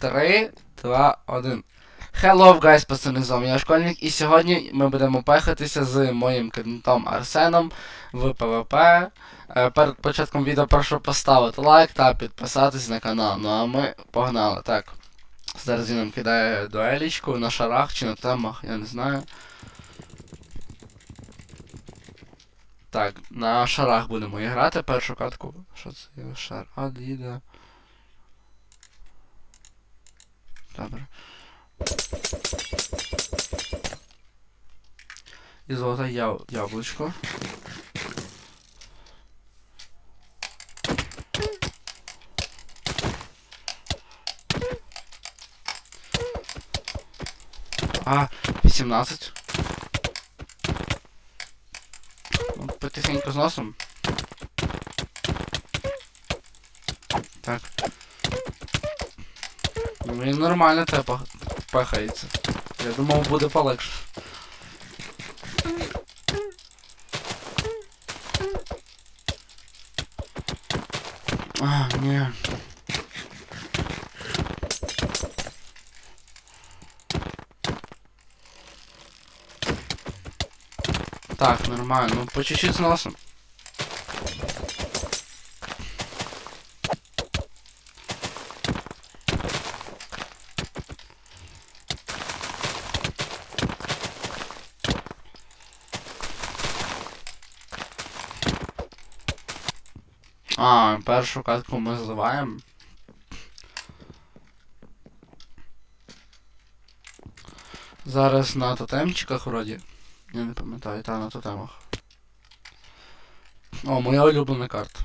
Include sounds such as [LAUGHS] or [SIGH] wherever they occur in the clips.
3, 2, 1. Hello, guys, пацани, з вами я школьник, і сьогодні ми будемо пехатися з моїм кентом Арсеном в ПВП. Е, Перед початком відео прошу поставити лайк та підписатись на канал. Ну а ми погнали. Так. Зараз він нам кидає дуелічку на шарах чи на темах, я не знаю. Так, на шарах будемо грати першу катку. Що це? Шар А Добре. І золоте яв... яблучко. А, 18. Ну, Потихеньку зносом. Так. Ну, він нормально тебе пахається. Я думав буде полегше. А, ні. Так, нормально. Ну, по чуть-чуть з носом. А, першу катку ми зливаємо. Зараз на тотемчиках вроді. Я не пам'ятаю, та на тотемах. О, моя улюблена карта.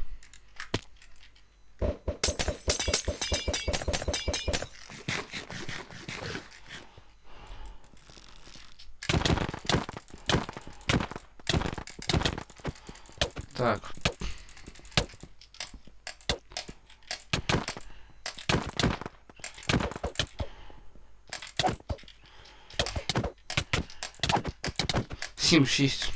Так. Сім, шість.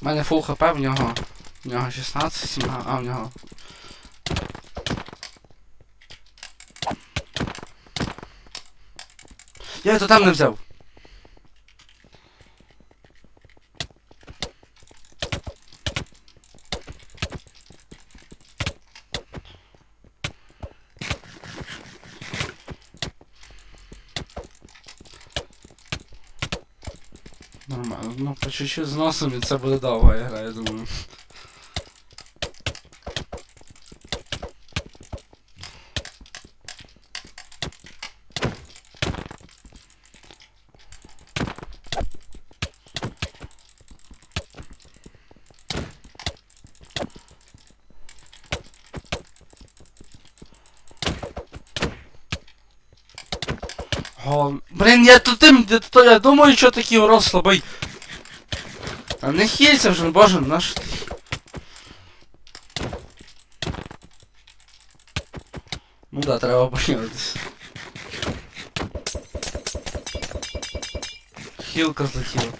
У мене фул хп, в нього. В нього 16, 17, а в нього. Я это там не. Нормально, ну по чуть-чуть і це буде довга гра, я думаю. О, блін, я тут тим, я, тут- я думаю, що такий урод слабий. А не хілься вже, боже, наш. Ну да, треба подивитися. Хілка злетіла.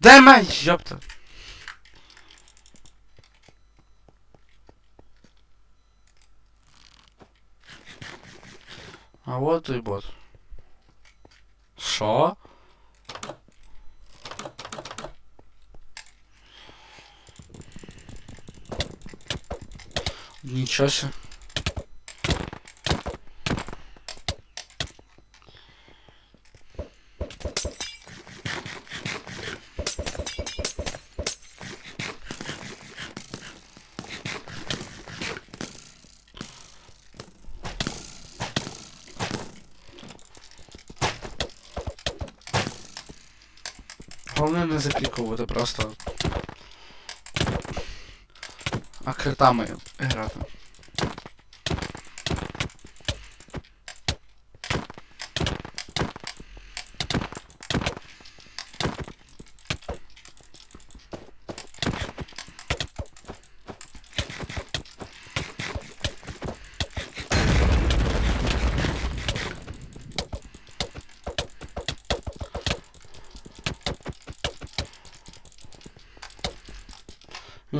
Дай меч, ёпта. А вот той бот. Що? Нічого себе. Головне не запікувати просто. А критами грати.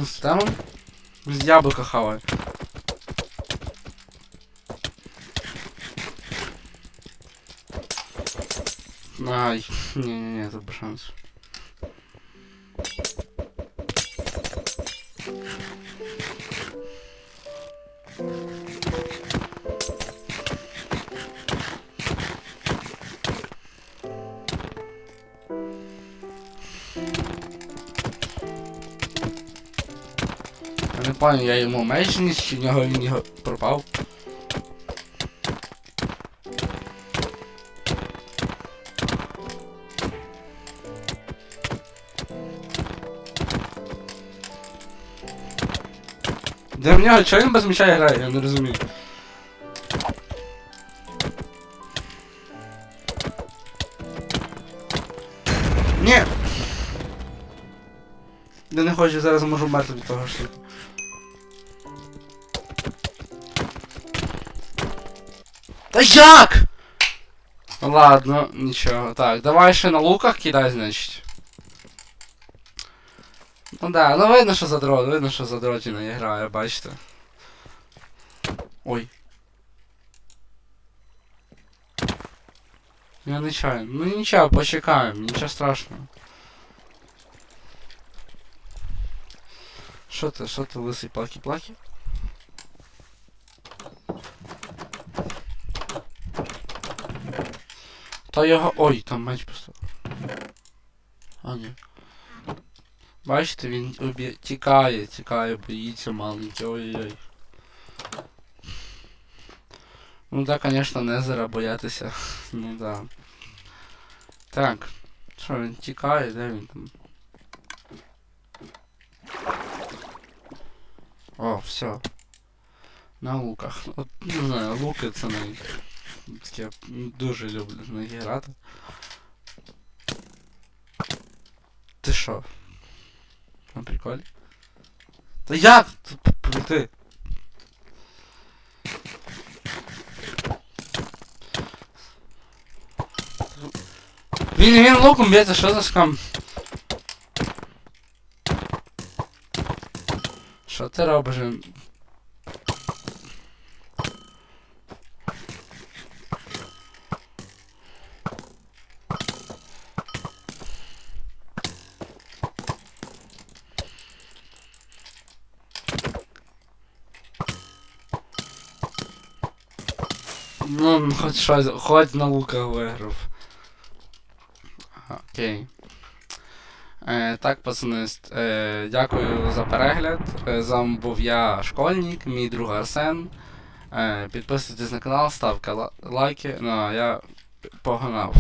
Темом. З яблука хаває. Ай, не-не-не, это без не пам'ятаю, я йому меч ніс, чи в нього він його пропав. Де в нього, чого він без меча грає, я не розумію. Ні! Я не хочу, зараз можу вмерти від того що. Та як? Ладно, нічого. Так, давай ще на луках кидай, значить. Ну да, ну видно, що задрот, видно, що задротіна не грає, бачите. Ой. Я нечаянно. Ну нічого, почекаємо, нічого страшного. Що ти, що ти, лисий плакі-плакі? Та його. Ой, там меч просто. А, ні. Бачите, він обі... тікає, тікає, боїться маленький, ой-ой-ой. Ну да, конечно, Незера боятися. [LAUGHS] Ну да. Так. Що він тікає, де він там? О, все. На луках. От, не знаю, луки це не. Я дуже люблю на них грати. Ти що? На приколі? Та як тут прийти? Він, він луком б'ється, що за скам? Що ти робиш? Ну, хоч щось, хоч на луках виграв. Окей. Е, так, пацани, е, дякую за перегляд. Е, з вами був я, школьник, мій друг Арсен. Е, підписуйтесь на канал, ставте ла- лайки. Ну, а я погнав.